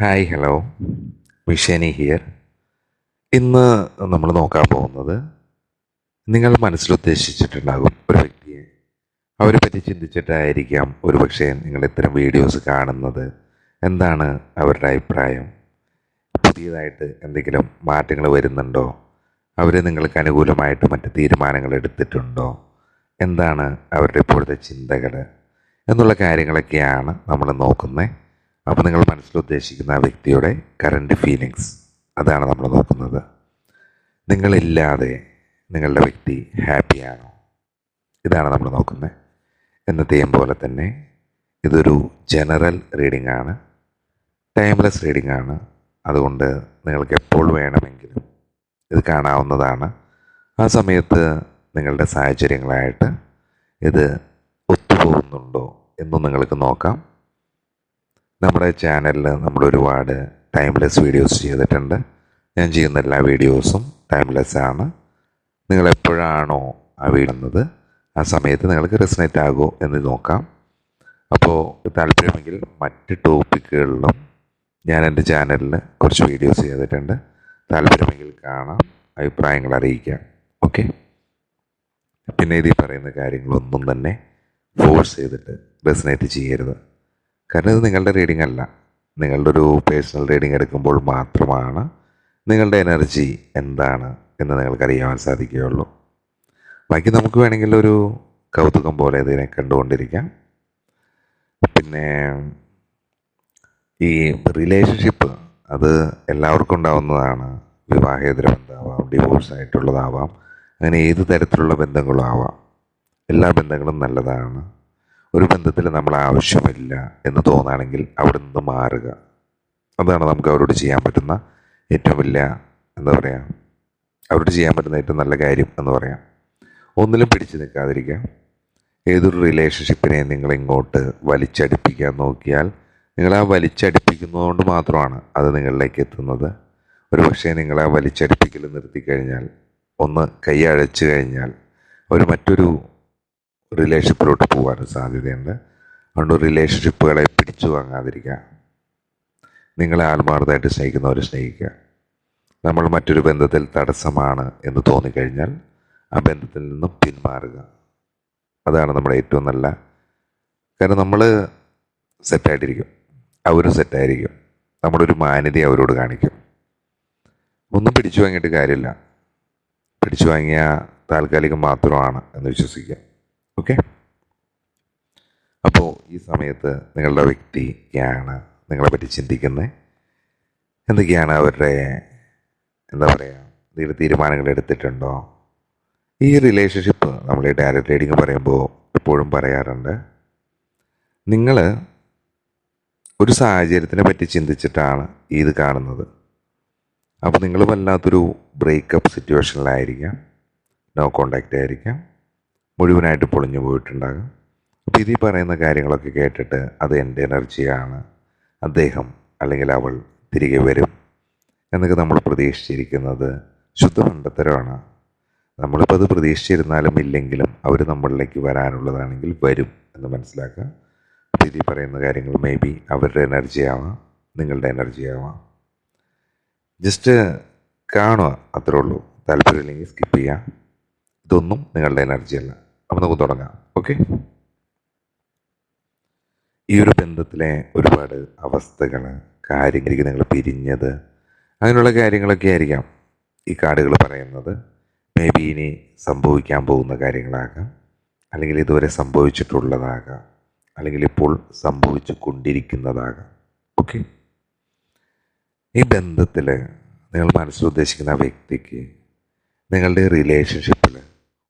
Hi hello. മിഷനി here. ഇന്ന് നമ്മൾ നോക്കാൻ പോകുന്നത് നിങ്ങൾ മനസ്സിൽ ഉദ്ദേശിച്ചിട്ടുണ്ടാകും ഒരു വ്യക്തിയെ അവരെ പറ്റി ചിന്തിച്ചിട്ടായിരിക്കാം ഒരുപക്ഷെ നിങ്ങൾ ഇത്തരം വീഡിയോസ് കാണുന്നത്. എന്താണ് അവരുടെ അഭിപ്രായം? പുതിയതായിട്ട് എന്തെങ്കിലും മാറ്റങ്ങൾ വരുന്നുണ്ടോ? അവർ നിങ്ങൾക്ക് അനുകൂലമായിട്ട് മറ്റ് തീരുമാനങ്ങൾ എടുത്തിട്ടുണ്ടോ? എന്താണ് അവരുടെ ഇപ്പോഴത്തെ ചിന്തകൾ എന്നുള്ള കാര്യങ്ങളൊക്കെയാണ് നമ്മൾ നോക്കുന്നത് അപ്പോൾ നിങ്ങൾ മനസ്സിൽ ഉദ്ദേശിക്കുന്ന ആ വ്യക്തിയുടെ കറണ്ട് ഫീലിങ്സ് അതാണ് നമ്മൾ നോക്കുന്നത്. നിങ്ങളില്ലാതെ നിങ്ങളുടെ വ്യക്തി ഹാപ്പിയാണോ ഇതാണ് നമ്മൾ നോക്കുന്നത്. എന്നത്തെയും പോലെ തന്നെ ഇതൊരു ജനറൽ റീഡിംഗ് ആണ്. ടൈംലെസ് റീഡിംഗ് ആണ്. അതുകൊണ്ട് നിങ്ങൾക്ക് എപ്പോൾ വേണമെങ്കിലും ഇത് കാണാവുന്നതാണ്. ആ സമയത്ത് നിങ്ങളുടെ സാഹചര്യങ്ങളായിട്ട് ഇത് ഒത്തുപോകുന്നുണ്ടോ എന്നും നിങ്ങൾക്ക് നോക്കാം. നമ്മുടെ ചാനലിൽ നമ്മൾ ഒരുപാട് ടൈംലെസ് വീഡിയോസ് ചെയ്തിട്ടുണ്ട്. ഞാൻ ചെയ്യുന്ന എല്ലാ വീഡിയോസും ടൈംലെസ് ആണ്. നിങ്ങൾ എപ്പോഴാണോ ആ വീടുന്നത് ആ സമയത്ത് നിങ്ങൾക്ക് റെസിനേറ്റ് ആകുമോ എന്ന് നോക്കാം. അപ്പോൾ താല്പര്യമെങ്കിൽ മറ്റ് ടോപ്പിക്കുകളിലും ഞാൻ എന്റെ ചാനലിൽ കുറച്ച് വീഡിയോസ് ചെയ്തിട്ടുണ്ട്. താല്പര്യമെങ്കിൽ കാണാം അഭിപ്രായങ്ങൾ അറിയിക്കാം. ഓക്കെ പിന്നെ ഇതിൽ പറയുന്ന കാര്യങ്ങളൊന്നും തന്നെ ഫോഴ്സ് ചെയ്തിട്ട് റെസിനേറ്റ് ചെയ്യരുത്. കാരണം ഇത് നിങ്ങളുടെ റീഡിംഗ് അല്ല. നിങ്ങളുടെ ഒരു പേഴ്സണൽ റീഡിംഗ് എടുക്കുമ്പോൾ മാത്രമാണ് നിങ്ങളുടെ എനർജി എന്താണ് എന്ന് നിങ്ങൾക്ക് അറിയാൻ സാധിക്കുകയുള്ളൂ. ബാക്കി നമുക്ക് വേണമെങ്കിൽ ഒരു കൗതുകം പോലെ ഇതിനെ കണ്ടുകൊണ്ടിരിക്കാം. പിന്നെ ഈ റിലേഷൻഷിപ്പ് അത് എല്ലാവർക്കും ഉണ്ടാവുന്നതാണ്. വിവാഹേതര ബന്ധമാവാം ഡിവോഴ്സ് ആയിട്ടുള്ളതാവാം അങ്ങനെ ഏത് തരത്തിലുള്ള ബന്ധങ്ങളും ആവാം. എല്ലാ ബന്ധങ്ങളും നല്ലതാണ്. ഒരു ബന്ധത്തിൽ നമ്മൾ ആവശ്യമില്ല എന്ന് തോന്നുകയാണെങ്കിൽ അവിടെ നിന്ന് മാറുക. അതാണ് നമുക്ക് അവരോട് ചെയ്യാൻ പറ്റുന്ന ഏറ്റവും വലിയ എന്താ പറയുക അവരോട് ചെയ്യാൻ പറ്റുന്ന ഏറ്റവും നല്ല കാര്യം എന്ന് പറയാം. ഒന്നിലും പിടിച്ചു നിൽക്കാതിരിക്കുക. ഏതൊരു റിലേഷൻഷിപ്പിനെ നിങ്ങൾ ഇങ്ങോട്ട് വലിച്ചടിപ്പിക്കാൻ നോക്കിയാൽ നിങ്ങൾ ആ വലിച്ചടിപ്പിക്കുന്നതുകൊണ്ട് മാത്രമാണ് അത് നിങ്ങളിലേക്ക് എത്തുന്നത്. ഒരു പക്ഷേ നിങ്ങൾ ആ വലിച്ചടിപ്പിക്കൽ നിർത്തിക്കഴിഞ്ഞാൽ ഒന്ന് കൈ അഴച്ചു കഴിഞ്ഞാൽ ഒരു മറ്റൊരു റിലേഷൻഷിപ്പിലോട്ട് പോകാനും സാധ്യതയുണ്ട്. അതുകൊണ്ട് റിലേഷൻഷിപ്പുകളെ പിടിച്ചു വാങ്ങാതിരിക്കുക. നിങ്ങളെ ആത്മാർത്ഥമായിട്ട് സ്നേഹിക്കുന്നവരെ സ്നേഹിക്കുക. നമ്മൾ മറ്റൊരു ബന്ധത്തിൽ തടസ്സമാണ് എന്ന് തോന്നിക്കഴിഞ്ഞാൽ ആ ബന്ധത്തിൽ നിന്നും പിന്മാറുക. അതാണ് നമ്മുടെ ഏറ്റവും നല്ല. കാരണം നമ്മൾ സെറ്റായിട്ടിരിക്കും. അവരും സെറ്റായിരിക്കും. നമ്മളൊരു മാന്യത അവരോട് കാണിക്കും. ഒന്നും പിടിച്ചു വാങ്ങിയിട്ട് കാര്യമില്ല. പിടിച്ചു വാങ്ങിയ താൽക്കാലികം മാത്രമാണ് എന്ന് വിശ്വസിക്കുക. ഓക്കെ. അപ്പോൾ ഈ സമയത്ത് നിങ്ങളുടെ വ്യക്തിയാണ് നിങ്ങളെ പറ്റി ചിന്തിക്കുന്നത് എന്തൊക്കെയാണ് അവരുടെ എന്താ പറയുക എന്തെങ്കിലും തീരുമാനങ്ങൾ എടുത്തിട്ടുണ്ടോ? ഈ റിലേഷൻഷിപ്പ് നമ്മൾ ഈ ഡയറക്റ്റ് റീഡിങ് പറയുമ്പോൾ എപ്പോഴും പറയാറുണ്ട്. നിങ്ങൾ ഒരു സാഹചര്യത്തിനെ പറ്റി ചിന്തിച്ചിട്ടാണ് ഇത് കാണുന്നത്. അപ്പോൾ നിങ്ങൾ വല്ലാത്തൊരു ബ്രേക്കപ്പ് സിറ്റുവേഷനിലായിരിക്കാം നോ കോണ്ടാക്റ്റ് ആയിരിക്കാം. മുഴുവനായിട്ട് പൊളിഞ്ഞു പോയിട്ടുണ്ടാകും. അപ്പോൾ ഇതിൽ പറയുന്ന കാര്യങ്ങളൊക്കെ കേട്ടിട്ട് അത് എന്റെ എനർജിയാണ്. അദ്ദേഹം അല്ലെങ്കിൽ അവൾ തിരികെ വരും എന്നൊക്കെ നമ്മൾ പ്രതീക്ഷിച്ചിരിക്കുന്നത് ശുദ്ധ മണ്ടത്തരമാണ് നമ്മളിപ്പോൾ അത് പ്രതീക്ഷിച്ചിരുന്നാലും ഇല്ലെങ്കിലും അവർ നമ്മളിലേക്ക് വരാനുള്ളതാണെങ്കിൽ വരും എന്ന് മനസ്സിലാക്കുക. അപ്പോൾ ഇതിൽ പറയുന്ന കാര്യങ്ങൾ മേ ബി അവരുടെ എനർജി ആവാം നിങ്ങളുടെ എനർജി ആവാം. ജസ്റ്റ് കാണുക അത്രേ ഉള്ളൂ. താല്പര്യമില്ലെങ്കിൽ സ്കിപ്പ് ചെയ്യാം ഇതൊന്നും നിങ്ങളുടെ എനർജി അല്ല അപ്പം നമുക്ക് തുടങ്ങാം. ഓക്കെ ഈ ഒരു ബന്ധത്തിലെ ഒരുപാട് അവസ്ഥകൾ കാര്യങ്ങൾ നിങ്ങൾ പിരിഞ്ഞത് അങ്ങനെയുള്ള കാര്യങ്ങളൊക്കെ ആയിരിക്കാം ഈ കാർഡുകൾ പറയുന്നത്. മേ ബി ഇനി സംഭവിക്കാൻ പോകുന്ന കാര്യങ്ങളാകാം. അല്ലെങ്കിൽ ഇതുവരെ സംഭവിച്ചിട്ടുള്ളതാകാം. അല്ലെങ്കിൽ ഇപ്പോൾ സംഭവിച്ചു കൊണ്ടിരിക്കുന്നതാകാം ഓക്കെ ഈ ബന്ധത്തിൽ നിങ്ങൾ മനസ്സിൽ ഉദ്ദേശിക്കുന്ന വ്യക്തിക്ക് നിങ്ങളുടെ റിലേഷൻഷിപ്പിൽ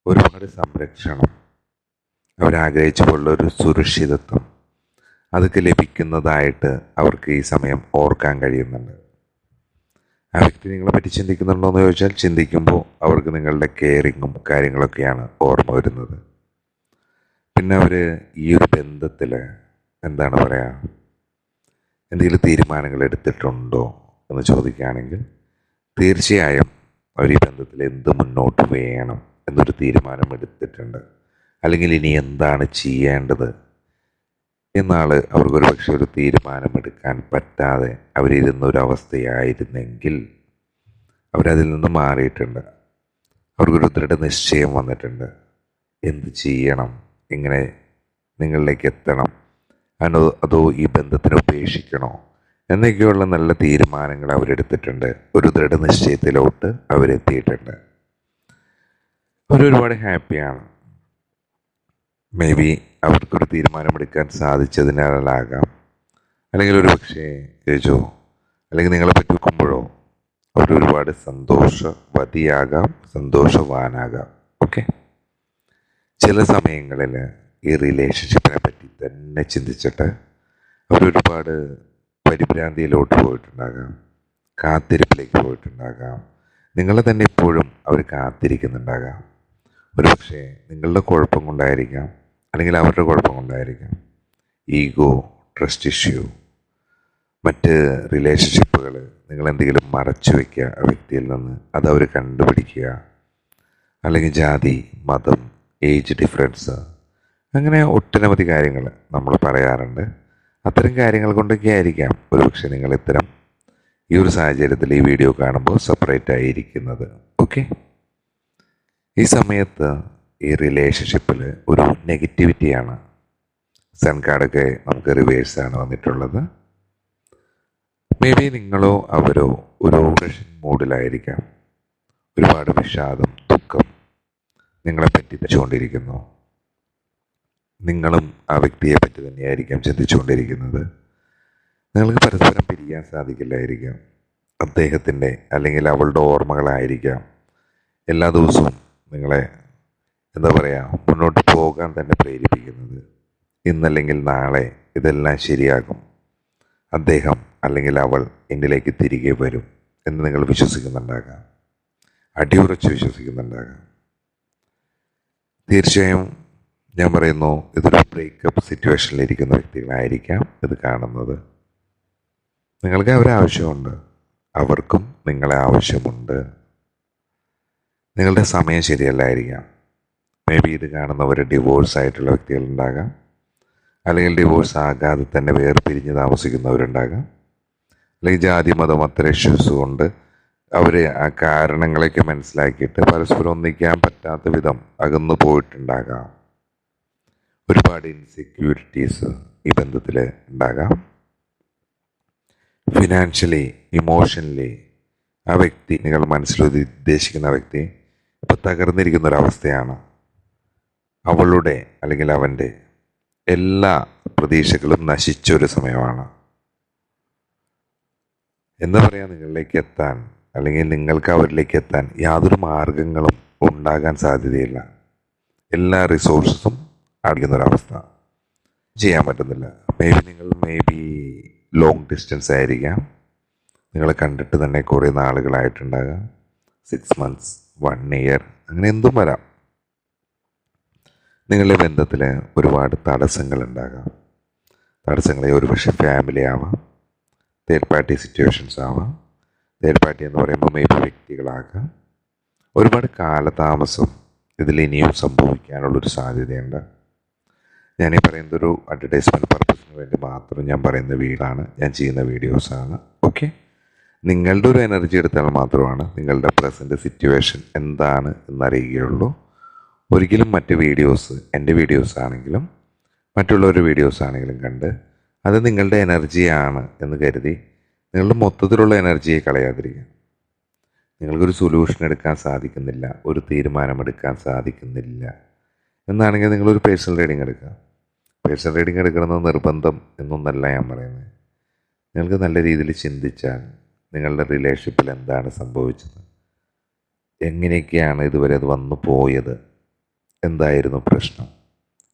ഒരുപാട് സംരക്ഷണം അവരാഗ്രഹിച്ച ഒരു സുരക്ഷിതത്വം അതൊക്കെ ലഭിക്കുന്നതായിട്ട് അവർക്ക് ഈ സമയം ഓർക്കാൻ കഴിയുന്നുണ്ട്. ആ വ്യക്തി നിങ്ങളെ പറ്റി ചിന്തിക്കുന്നുണ്ടോ എന്ന് ചോദിച്ചാൽ ചിന്തിക്കുമ്പോൾ അവർക്ക് നിങ്ങളുടെ കെയറിങ്ങും കാര്യങ്ങളൊക്കെയാണ് ഓർമ്മ വരുന്നത്. പിന്നെ അവർ ഈ ഒരു ബന്ധത്തിൽ എന്താണ് പറയുക എന്തെങ്കിലും തീരുമാനങ്ങൾ എടുത്തിട്ടുണ്ടോ എന്ന് ചോദിക്കുകയാണെങ്കിൽ തീർച്ചയായും അവർ ഈ ബന്ധത്തിൽ എന്ത് മുന്നോട്ട് വേണം എന്നൊരു തീരുമാനം എടുത്തിട്ടുണ്ട്. അല്ലെങ്കിൽ ഇനി എന്താണ് ചെയ്യേണ്ടത്? എന്നാൾ അവർക്കൊരു പക്ഷെ ഒരു തീരുമാനമെടുക്കാൻ പറ്റാതെ അവരിരുന്ന ഒരു അവസ്ഥയായിരുന്നെങ്കിൽ അവരതിൽ നിന്ന് മാറിയിട്ടുണ്ട്. അവർക്കൊരു ദൃഢനിശ്ചയം വന്നിട്ടുണ്ട്. എന്ത് ചെയ്യണം? എങ്ങനെ നിങ്ങളിലേക്ക് എത്തണം? അതോ അതോ ഈ ബന്ധത്തിന് ഉപേക്ഷിക്കണോ? എന്നൊക്കെയുള്ള നല്ല തീരുമാനങ്ങൾ അവരെടുത്തിട്ടുണ്ട്. ഒരു ദൃഢനിശ്ചയത്തിലോട്ട് അവരെത്തിയിട്ടുണ്ട്. അവരൊരുപാട് ഹാപ്പിയാണ്. മേ ബി അവർക്കൊരു തീരുമാനമെടുക്കാൻ സാധിച്ചതിനാലാകാം. അല്ലെങ്കിൽ ഒരു പക്ഷേ രജോ അല്ലെങ്കിൽ നിങ്ങളെ പറ്റി വെക്കുമ്പോഴോ അവരൊരുപാട് സന്തോഷവതിയാകാം സന്തോഷവാനാകാം. ഓക്കെ ചില സമയങ്ങളിൽ ഈ റിലേഷൻഷിപ്പിനെ പറ്റി തന്നെ ചിന്തിച്ചിട്ട് അവരൊരുപാട് പരിഭ്രാന്തിയിലോട്ട് പോയിട്ടുണ്ടാകാം കാത്തിരിപ്പിലേക്ക് പോയിട്ടുണ്ടാകാം. നിങ്ങളെ തന്നെ ഇപ്പോഴും അവർ കാത്തിരിക്കുന്നുണ്ടാകാം. ഒരു പക്ഷേ നിങ്ങളുടെ കുഴപ്പം കൊണ്ടായിരിക്കാം. അല്ലെങ്കിൽ അവരുടെ കുഴപ്പം കൊണ്ടായിരിക്കാം ഈഗോ ട്രസ്റ്റ് ഇഷ്യൂ മറ്റ് റിലേഷൻഷിപ്പുകൾ നിങ്ങൾ എന്തെങ്കിലും മറച്ചു വയ്ക്കുക ആ വ്യക്തിയിൽ നിന്ന് അത് അവർ കണ്ടുപിടിക്കുക. അല്ലെങ്കിൽ ജാതി മതം ഏജ് ഡിഫറൻസ് അങ്ങനെ ഒട്ടനവധി കാര്യങ്ങൾ നമ്മൾ പറയാറുണ്ട്. അത്തരം കാര്യങ്ങൾ കൊണ്ടൊക്കെ ആയിരിക്കാം ഒരുപക്ഷെ നിങ്ങൾ ഇത്തരം ഈ ഒരു സാഹചര്യത്തിൽ ഈ വീഡിയോ കാണുമ്പോൾ സെപ്പറേറ്റ് ആയിരിക്കുന്നത്. ഓക്കെ ഈ സമയത്ത് ഈ റിലേഷൻഷിപ്പിൽ ഒരു നെഗറ്റിവിറ്റിയാണ് സൺ കാർഡൊക്കെ നമുക്ക് റിവേഴ്സാണ് വന്നിട്ടുള്ളത്. മേ ബി നിങ്ങളോ അവരോ ഒരു ഓപ്പറേഷൻ മൂഡിലായിരിക്കാം ഒരുപാട് വിഷാദം ദുഃഖം നിങ്ങളെ പറ്റി തെച്ചുകൊണ്ടിരിക്കുന്നു നിങ്ങളും ആ വ്യക്തിയെ പറ്റി തന്നെയായിരിക്കാം ചിന്തിച്ചുകൊണ്ടിരിക്കുന്നത്. നിങ്ങൾക്ക് പരസ്പരം പിരിയാൻ സാധിക്കില്ലായിരിക്കാം. അദ്ദേഹത്തിന്റെ അല്ലെങ്കിൽ അവളുടെ ഓർമ്മകളായിരിക്കാം. എല്ലാ ദിവസവും നിങ്ങളെ എന്താ പറയുക മുന്നോട്ട് പോകാൻ തന്നെ പ്രേരിപ്പിക്കുന്നത്. ഇന്നല്ലെങ്കിൽ നാളെ ഇതെല്ലാം ശരിയാകും. അദ്ദേഹം അല്ലെങ്കിൽ അവൾ എന്നിലേക്ക് തിരികെ വരും എന്ന് നിങ്ങൾ വിശ്വസിക്കുന്നുണ്ടാകാം. അടിയുറച്ച് വിശ്വസിക്കുന്നുണ്ടാകാം. തീർച്ചയായും ഞാൻ പറയുന്നു ഇതൊരു ബ്രേക്കപ്പ് സിറ്റുവേഷനിലിരിക്കുന്ന വ്യക്തികളായിരിക്കാം ഇത് കാണുന്നത്. നിങ്ങൾക്ക് അവരെ ആവശ്യമുണ്ട്. അവർക്കും നിങ്ങളെ ആവശ്യമുണ്ട്. നിങ്ങളുടെ സമയം ശരിയല്ലായിരിക്കാം. മേ ബി ഇത് കാണുന്നവർ ഡിവോഴ്സ് ആയിട്ടുള്ള വ്യക്തികളുണ്ടാകാം. അല്ലെങ്കിൽ ഡിവോഴ്സ് ആകാതെ തന്നെ വേർപിരിഞ്ഞ് താമസിക്കുന്നവരുണ്ടാകാം. അല്ലെങ്കിൽ ജാതി മതം അത്ര ഇഷ്യൂസ് കൊണ്ട് അവർ ആ കാരണങ്ങളൊക്കെ മനസ്സിലാക്കിയിട്ട് പരസ്പരം ഒന്നിക്കാൻ പറ്റാത്ത വിധം അകന്നു പോയിട്ടുണ്ടാകാം. ഒരുപാട് ഇൻസെക്യൂരിറ്റീസ് ഈ ബന്ധത്തിൽ ഉണ്ടാകാം. ഫിനാൻഷ്യലി ഇമോഷണലി ആ വ്യക്തി നിങ്ങൾ മനസ്സിൽ ഉദ്ദേശിക്കുന്ന വ്യക്തി ഇപ്പോൾ തകർന്നിരിക്കുന്ന ഒരവസ്ഥയാണ് അവളുടെ അല്ലെങ്കിൽ അവന്റെ എല്ലാ പ്രതീക്ഷകളും നശിച്ച ഒരു സമയമാണ്. എന്ന് പറയുക നിങ്ങളിലേക്ക് എത്താൻ അല്ലെങ്കിൽ നിങ്ങൾക്ക് അവരിലേക്ക് എത്താൻ യാതൊരു മാർഗങ്ങളും ഉണ്ടാകാൻ സാധ്യതയില്ല. എല്ലാ റിസോഴ്സസും അടിക്കുന്ന ഒരവസ്ഥ ചെയ്യാൻ പറ്റുന്നില്ല. മേ ബി നിങ്ങൾ മേ ബി ലോങ് ഡിസ്റ്റൻസ് ആയിരിക്കാം. നിങ്ങളെ കണ്ടിട്ട് തന്നെ കുറേ നാളുകളായിട്ടുണ്ടാകാം. സിക്സ് മന്ത്സ് വൺ ഇയർ അങ്ങനെ എന്തും വരാം. നിങ്ങളുടെ ബന്ധത്തിൽ ഒരുപാട് തടസ്സങ്ങൾ ഉണ്ടാകാം തടസ്സങ്ങളെ ഒരുപക്ഷെ ഫാമിലി ആവാം തേർഡ് പാർട്ടി സിറ്റുവേഷൻസ് ആവാം തേർഡ് പാർട്ടി എന്ന് പറയുമ്പോൾ മേ ബി വ്യക്തികളാകാം. ഒരുപാട് കാലതാമസം ഇതിൽ ഇനിയും സംഭവിക്കാനുള്ളൊരു സാധ്യതയുണ്ട്. ഞാനീ പറയുന്നത് ഒരു അഡ്വർടൈസ്മെന്റ് പർപ്പസിന് വേണ്ടി മാത്രം ഞാൻ പറയുന്ന വീടാണ് ഞാൻ ചെയ്യുന്ന വീഡിയോസാണ് ഓക്കെ നിങ്ങളുടെ ഒരു എനർജി എടുത്താൽ മാത്രമാണ് നിങ്ങളുടെ പ്രസന്റ് സിറ്റുവേഷൻ എന്താണ് എന്നറിയുകയുള്ളൂ. ഒരിക്കലും മറ്റ് വീഡിയോസ് എന്റെ വീഡിയോസ് ആണെങ്കിലും മറ്റുള്ളവരുടെ വീഡിയോസ് ആണെങ്കിലും കണ്ട് അത് നിങ്ങളുടെ എനർജിയാണ് എന്ന് കരുതി നിങ്ങളുടെ മൊത്തത്തിലുള്ള എനർജിയെ കളയാതിരിക്കുക. നിങ്ങൾക്കൊരു സൊല്യൂഷൻ എടുക്കാൻ സാധിക്കുന്നില്ല ഒരു തീരുമാനമെടുക്കാൻ സാധിക്കുന്നില്ല എന്നാണെങ്കിൽ നിങ്ങളൊരു പേഴ്സണൽ റീഡിങ് എടുക്കുക. പേഴ്സണൽ റീഡിങ് എടുക്കണമെന്ന് നിർബന്ധം എന്നൊന്നല്ല ഞാൻ പറയുന്നത്. നിങ്ങൾക്ക് നല്ല രീതിയിൽ ചിന്തിച്ചാൽ നിങ്ങളുടെ റിലേഷൻഷിപ്പിൽ എന്താണ് സംഭവിച്ചത്? എങ്ങനെയൊക്കെയാണ് ഇതുവരെ അത് വന്നു പോയത്? എന്തായിരുന്നു പ്രശ്നം?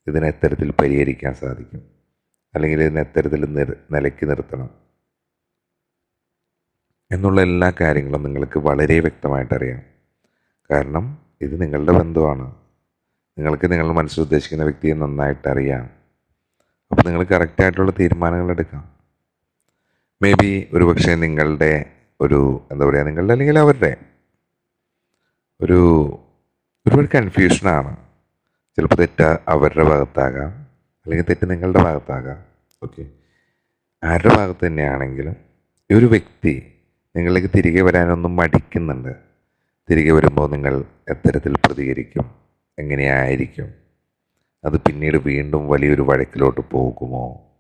ഇതിനെ എത്തരത്തിൽ പരിഹരിക്കാൻ സാധിക്കും. അല്ലെങ്കിൽ ഇതിനെ എത്തരത്തിൽ നിർ നിലയ്ക്ക് നിർത്തണം. എന്നുള്ള എല്ലാ കാര്യങ്ങളും നിങ്ങൾക്ക് വളരെ വ്യക്തമായിട്ട് അറിയാം കാരണം ഇത് നിങ്ങളുടെ ബന്ധമാണ് നിങ്ങൾക്ക് നിങ്ങൾ മനസ്സിൽ ഉദ്ദേശിക്കുന്ന വ്യക്തിയെ നന്നായിട്ട് അറിയാം അപ്പോൾ നിങ്ങൾ കറക്റ്റായിട്ടുള്ള തീരുമാനങ്ങൾ എടുക്കാം. മേ ബി ഒരു പക്ഷേ നിങ്ങളുടെ ഒരു എന്താ പറയുക നിങ്ങളുടെ അല്ലെങ്കിൽ അവരുടെ ഒരു ഒരുപാട് കൺഫ്യൂഷനാണ് ചിലപ്പോൾ തെറ്റ് അവരുടെ ഭാഗത്താകാം. അല്ലെങ്കിൽ തെറ്റ് നിങ്ങളുടെ ഭാഗത്താകാം. ഓക്കെ ആരുടെ ഭാഗത്ത് തന്നെയാണെങ്കിലും ഈ ഒരു വ്യക്തി നിങ്ങളിലേക്ക് തിരികെ വരാനൊന്നും മടിക്കുന്നുണ്ട്. തിരികെ വരുമ്പോൾ നിങ്ങൾ എത്തരത്തിൽ പ്രതികരിക്കും. എങ്ങനെയായിരിക്കും? അത് പിന്നീട് വീണ്ടും വലിയൊരു വഴക്കിലോട്ട് പോകുമോ?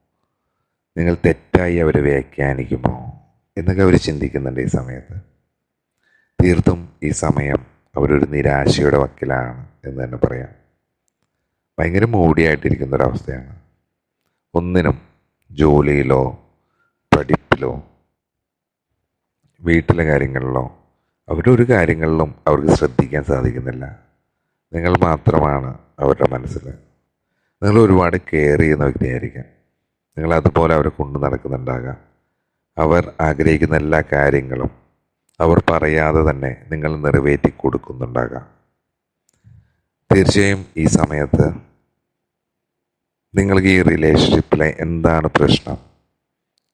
നിങ്ങൾ തെറ്റായി അവരെ വ്യാഖ്യാനിക്കുമോ? എന്നൊക്കെ അവർ ചിന്തിക്കുന്നുണ്ട് ഈ സമയത്ത്. തീർത്തും ഈ സമയം അവരൊരു നിരാശയുടെ വക്കിലാണ് എന്ന് തന്നെ പറയാം. ഭയങ്കര മൂടിയായിട്ടിരിക്കുന്ന ഒരവസ്ഥയാണ് ഒന്നിനും ജോലിയിലോ പഠിപ്പിലോ വീട്ടിലെ കാര്യങ്ങളിലോ അവരുടെ ഒരു കാര്യങ്ങളിലും അവർക്ക് ശ്രദ്ധിക്കാൻ സാധിക്കുന്നില്ല. നിങ്ങൾ മാത്രമാണ് അവരുടെ മനസ്സിൽ. നിങ്ങൾ ഒരുപാട് കെയർ ചെയ്യുന്ന വ്യക്തിയായിരിക്കാം. നിങ്ങൾ അതുപോലെ അവരെ കൊണ്ടു നടക്കുന്നുണ്ടാകാം. അവർ ആഗ്രഹിക്കുന്ന എല്ലാ കാര്യങ്ങളും അവർ പറയാതെ തന്നെ നിങ്ങൾ നിറവേറ്റി കൊടുക്കുന്നുണ്ടാകാം. തീർച്ചയായും ഈ സമയത്ത് നിങ്ങൾക്ക് ഈ റിലേഷൻഷിപ്പിലെ എന്താണ് പ്രശ്നം?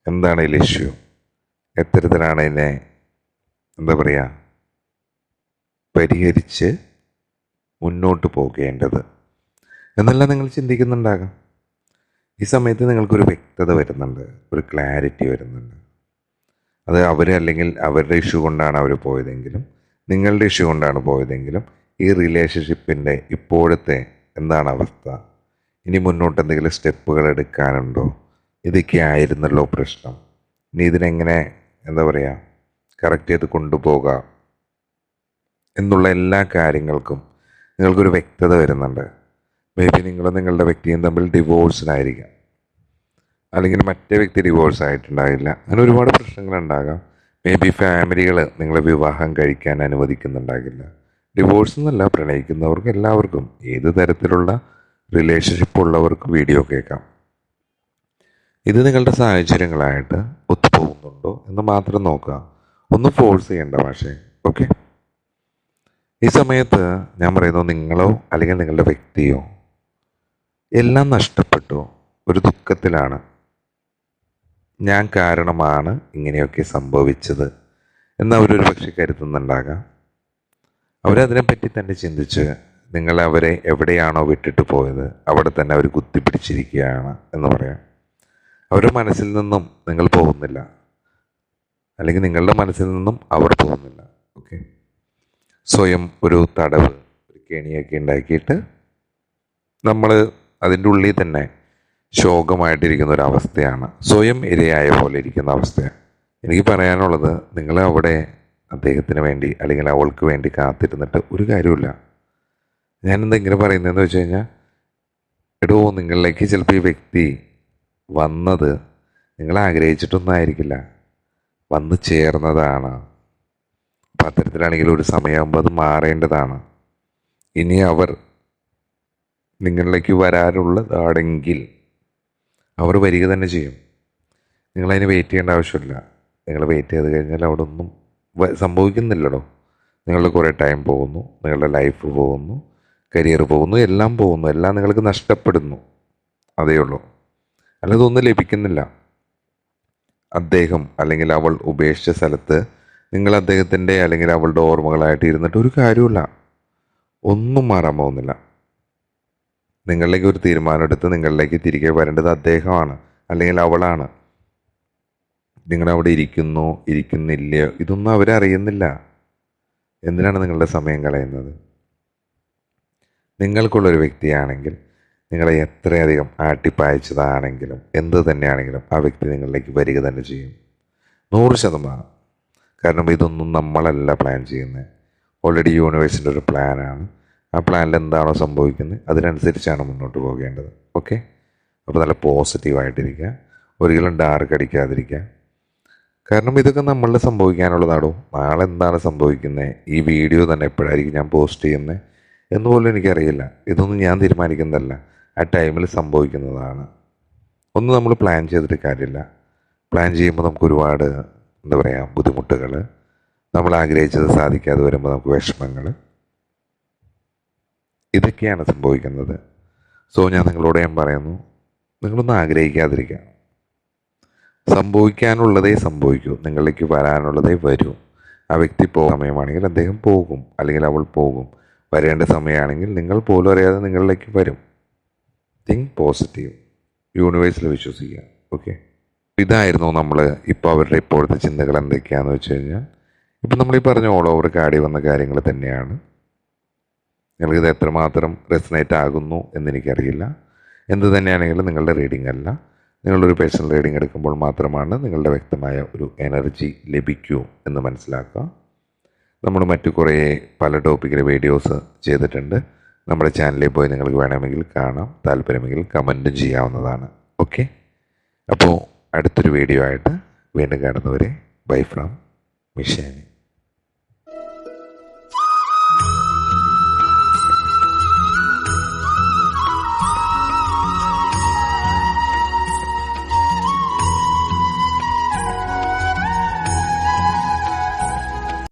എന്താണ് ഇതിൽ ഇഷ്യൂ എത്തരത്തിലാണ് ഇതിനെ എന്താ പറയുക പരിഹരിച്ച് മുന്നോട്ട് പോകേണ്ടത്. എന്നെല്ലാം നിങ്ങൾ ചിന്തിക്കുന്നുണ്ടാകാം. ഈ സമയത്ത് നിങ്ങൾക്കൊരു വ്യക്തത വരുന്നുണ്ട് ഒരു ക്ലാരിറ്റി വരുന്നുണ്ട്. അത് അവർ അല്ലെങ്കിൽ അവരുടെ ഇഷ്യൂ കൊണ്ടാണ് അവർ പോയതെങ്കിലും നിങ്ങളുടെ ഇഷ്യൂ കൊണ്ടാണ് പോയതെങ്കിലും ഈ റിലേഷൻഷിപ്പിന്റെ ഇപ്പോഴത്തെ എന്താണ് അവസ്ഥ? ഇനി മുന്നോട്ട് എന്തെങ്കിലും സ്റ്റെപ്പുകൾ എടുക്കാനുണ്ടോ? ഇതൊക്കെ ആയിരുന്നല്ലോ പ്രശ്നം. ഇനി ഇതിനെങ്ങനെ എന്താ പറയുക കറക്റ്റ് ചെയ്ത് കൊണ്ടുപോകാം? എന്നുള്ള എല്ലാ കാര്യങ്ങൾക്കും നിങ്ങൾക്കൊരു വ്യക്തത വരുന്നുണ്ട്. മേ ബി നിങ്ങളും നിങ്ങളുടെ വ്യക്തിയും തമ്മിൽ ഡിവോഴ്സിനായിരിക്കാം അല്ലെങ്കിൽ മറ്റേ വ്യക്തി ഡിവോഴ്സ് ആയിട്ടുണ്ടാകില്ല. അങ്ങനെ ഒരുപാട് പ്രശ്നങ്ങളുണ്ടാകാം മേ ബി ഫാമിലികൾ നിങ്ങളെ വിവാഹം കഴിക്കാൻ അനുവദിക്കുന്നുണ്ടാകില്ല. ഡിവോഴ്സ് എന്നല്ല പ്രണയിക്കുന്നവർക്ക് എല്ലാവർക്കും ഏത് തരത്തിലുള്ള റിലേഷൻഷിപ്പ് ഉള്ളവർക്ക് വീഡിയോ കേൾക്കാം. ഇത് നിങ്ങളുടെ സാഹചര്യങ്ങളായിട്ട് ഒത്തുപോകുന്നുണ്ടോ എന്ന് മാത്രം നോക്കുക. ഒന്നും ഫോഴ്സ് ചെയ്യേണ്ട പക്ഷേ ഓക്കെ ഈ സമയത്ത് ഞാൻ പറയുന്നു നിങ്ങളോ അല്ലെങ്കിൽ നിങ്ങളുടെ വ്യക്തിയോ എല്ലാം നഷ്ടപ്പെട്ടു ഒരു ദുഃഖത്തിലാണ്. ഞാൻ കാരണമാണ് ഇങ്ങനെയൊക്കെ സംഭവിച്ചത് എന്നവരൊരു പക്ഷേ കരുതുന്നുണ്ടാകാം. അവരതിനെപ്പറ്റി തന്നെ ചിന്തിച്ച് നിങ്ങൾ അവരെ എവിടെയാണോ വിട്ടിട്ട് പോയത് അവിടെ തന്നെ അവർ കുത്തിപ്പിടിച്ചിരിക്കുകയാണ് എന്ന് പറയാം. അവരുടെ മനസ്സിൽ നിന്നും നിങ്ങൾ പോകുന്നില്ല. അല്ലെങ്കിൽ നിങ്ങളുടെ മനസ്സിൽ നിന്നും അവർ പോകുന്നില്ല. ഓക്കെ? സ്വയം ഒരു തടവ് ഒരു കെണിയൊക്കെ ഉണ്ടാക്കിയിട്ട് നമ്മൾ അതിന്റെ ഉള്ളിൽ തന്നെ ശോകമായിട്ടിരിക്കുന്ന ഒരു അവസ്ഥയാണ്. സ്വയം ഇരയായ പോലെ ഇരിക്കുന്ന അവസ്ഥയാണ്. എനിക്ക് പറയാനുള്ളത് നിങ്ങൾ അവിടെ അദ്ദേഹത്തിന് വേണ്ടി അല്ലെങ്കിൽ അവൾക്ക് വേണ്ടി കാത്തിരുന്നിട്ട് ഒരു കാര്യമില്ല ഞാനെന്താ ഇങ്ങനെ പറയുന്നതെന്ന് വെച്ച് കഴിഞ്ഞാൽ എടോ നിങ്ങളിലേക്ക് ചിലപ്പോൾ ഈ വ്യക്തി വന്നത് നിങ്ങൾ ആഗ്രഹിച്ചിട്ടൊന്നും ആയിരിക്കില്ല വന്ന് ചേർന്നതാണ്. അപ്പം അത്തരത്തിലാണെങ്കിൽ ഒരു സമയമാകുമ്പോൾ അത് മാറേണ്ടതാണ്. ഇനി അവർ നിങ്ങളിലേക്ക് വരാനുള്ളതാണെങ്കിൽ അവർ വരിക തന്നെ ചെയ്യും. നിങ്ങളതിന് വെയിറ്റ് ചെയ്യേണ്ട ആവശ്യമില്ല. നിങ്ങൾ വെയിറ്റ് ചെയ്ത് കഴിഞ്ഞാൽ അവിടെ ഒന്നും സംഭവിക്കുന്നില്ലടോ. നിങ്ങളുടെ കുറേ ടൈം പോകുന്നു നിങ്ങളുടെ ലൈഫ് പോകുന്നു കരിയർ പോകുന്നു എല്ലാം പോകുന്നു. എല്ലാം നിങ്ങൾക്ക് നഷ്ടപ്പെടുന്നു. അതേ ഉള്ളൂ. അല്ലാതെ ഒന്നും ലഭിക്കുന്നില്ല. അദ്ദേഹം അല്ലെങ്കിൽ അവൾ ഉപേക്ഷിച്ച സ്ഥലത്ത് നിങ്ങൾ അദ്ദേഹത്തിന്റെ അല്ലെങ്കിൽ അവളുടെ ഓർമ്മകളായിട്ട് ഇരുന്നിട്ട് ഒരു കാര്യമില്ല ഒന്നും മാറാൻ പോകുന്നില്ല. നിങ്ങളിലേക്ക് ഒരു തീരുമാനം എടുത്ത് നിങ്ങളിലേക്ക് തിരികെ വരേണ്ടത് അദ്ദേഹമാണ് അല്ലെങ്കിൽ അവളാണ്. നിങ്ങൾ അവിടെ ഇരിക്കുന്നു ഇരിക്കുന്നില്ലയോ ഇതൊന്നും അവരറിയുന്നില്ല എന്തിനാണ് നിങ്ങളുടെ സമയം കളയുന്നത്? നിങ്ങൾക്കുള്ളൊരു വ്യക്തിയാണെങ്കിൽ നിങ്ങളെ എത്രയധികം ആട്ടിപ്പായച്ചതാണെങ്കിലും എന്ത് തന്നെയാണെങ്കിലും ആ വ്യക്തി നിങ്ങളിലേക്ക് വരിക തന്നെ ചെയ്യും. നൂറ് ശതമാനം. കാരണം ഇതൊന്നും നമ്മളല്ല പ്ലാൻ ചെയ്യുന്നത്. ഓൾറെഡി യൂണിവേഴ്സിന്റെ ഒരു പ്ലാനാണ് ആ പ്ലാനിൽ എന്താണോ സംഭവിക്കുന്നത് അതിനനുസരിച്ചാണ് മുന്നോട്ട് പോകേണ്ടത്. ഓക്കെ അപ്പോൾ നല്ല പോസിറ്റീവായിട്ടിരിക്കുക ഒരിക്കലും ഡാർക്ക് അടിക്കാതിരിക്കുക. കാരണം ഇതൊക്കെ നമ്മളിൽ സംഭവിക്കാനുള്ളതാണോ നാളെ എന്താണ് സംഭവിക്കുന്നത് ഈ വീഡിയോ തന്നെ എപ്പോഴായിരിക്കും ഞാൻ പോസ്റ്റ് ചെയ്യുന്നത് എന്നുപോലും എനിക്കറിയില്ല. ഇതൊന്നും ഞാൻ തീരുമാനിക്കുന്നതല്ല. ആ ടൈമിൽ സംഭവിക്കുന്നതാണ്. ഒന്നും നമ്മൾ പ്ലാൻ ചെയ്തിട്ട് കാര്യമില്ല. പ്ലാൻ ചെയ്യുമ്പോൾ നമുക്ക് ഒരുപാട് എന്താ പറയുക ബുദ്ധിമുട്ടുകൾ നമ്മൾ ആഗ്രഹിച്ചത് സാധിക്കാതെ വരുമ്പോൾ നമുക്ക് വിഷമങ്ങൾ ഇതൊക്കെയാണ് സംഭവിക്കുന്നത്. സോ ഞാൻ നിങ്ങളോട് ഞാൻ പറയുന്നു. നിങ്ങളൊന്നും ആഗ്രഹിക്കാതിരിക്കുക സംഭവിക്കാനുള്ളതേ സംഭവിക്കൂ. നിങ്ങളിലേക്ക് വരാനുള്ളതേ വരൂ. ആ വ്യക്തി പോകുന്ന സമയമാണെങ്കിൽ അദ്ദേഹം പോകും. അല്ലെങ്കിൽ അവൾ പോകും. വരേണ്ട സമയമാണെങ്കിൽ നിങ്ങൾ പോലും അറിയാതെ നിങ്ങളിലേക്ക് വരും. തിങ്ക് പോസിറ്റീവ് യൂണിവേഴ്സിൽ വിശ്വസിക്കുക. ഓക്കെ ഇതായിരുന്നു നമ്മൾ ഇപ്പോൾ അവരുടെ ഇപ്പോഴത്തെ ചിന്തകൾ എന്തൊക്കെയാണെന്ന് വെച്ച് കഴിഞ്ഞാൽ ഇപ്പം നമ്മൾ ഈ പറഞ്ഞ ഓൾ ഓവർ കാടി വന്ന കാര്യങ്ങൾ തന്നെയാണ്. നിങ്ങൾക്കിത് എത്രമാത്രം റെസനേറ്റ് ആകുന്നു എന്നെനിക്കറിയില്ല എന്ത് തന്നെയാണെങ്കിലും നിങ്ങളുടെ റീഡിംഗ് അല്ല. നിങ്ങളൊരു പേഴ്സണൽ റീഡിംഗ് എടുക്കുമ്പോൾ മാത്രമാണ് നിങ്ങളുടെ വ്യക്തമായ ഒരു എനർജി ലഭിക്കൂ എന്ന് മനസ്സിലാക്കുക നമ്മൾ മറ്റു കുറേ പല ടോപ്പിക്കിലെ വീഡിയോസ് ചെയ്തിട്ടുണ്ട്. നമ്മുടെ ചാനലിൽ പോയി നിങ്ങൾക്ക് വേണമെങ്കിൽ കാണാം. താല്പര്യമെങ്കിൽ കമന്റും ചെയ്യാവുന്നതാണ്. ഓക്കെ? അപ്പോൾ അടുത്തൊരു വീഡിയോ ആയിട്ട് വീണ്ടും കാണുന്നവരെ ബൈ ഫ്രം മിഷാനി.